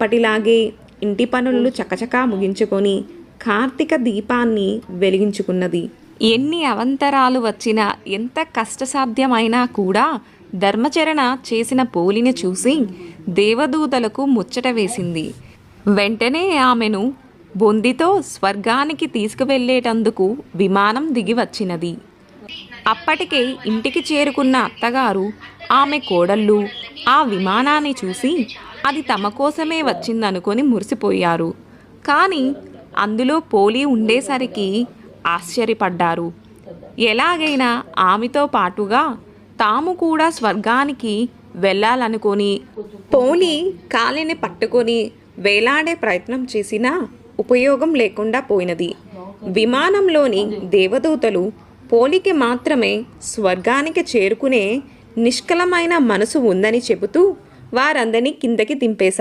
ఎప్పటిలాగే ఇంటి పనులు చకచకా ముగించుకొని కార్తీక దీపాన్ని వెలిగించుకున్నది. ఎన్ని అవంతరాలు వచ్చినా ఎంత కష్టసాధ్యమైనా కూడా ధర్మచరణ చేసిన పోలిని చూసి దేవదూతలకు ముచ్చట వేసింది. వెంటనే ఆమెను బొందితో స్వర్గానికి తీసుకువెళ్ళేటందుకు విమానం దిగి వచ్చినది. అప్పటికే ఇంటికి చేరుకున్న అత్తగారు ఆమె కోడళ్ళు ఆ విమానాన్ని చూసి అది తమ కోసమే వచ్చిందనుకొని మురిసిపోయారు. కానీ అందులో పోలి ఉండేసరికి ఆశ్చర్యపడ్డారు. ఎలాగైనా ఆమెతో పాటుగా తాము కూడా స్వర్గానికి వెళ్ళాలనుకొని పోలి కాలిని పట్టుకొని వేలాడే ప్రయత్నం చేసినా ఉపయోగం లేకుండా పోయినది. విమానంలోని దేవదూతలు పోలికి మాత్రమే స్వర్గానికి చేరుకునే నిష్కలమైన మనసు ఉందని చెబుతూ వారందరినీ కిందకి దింపేశా.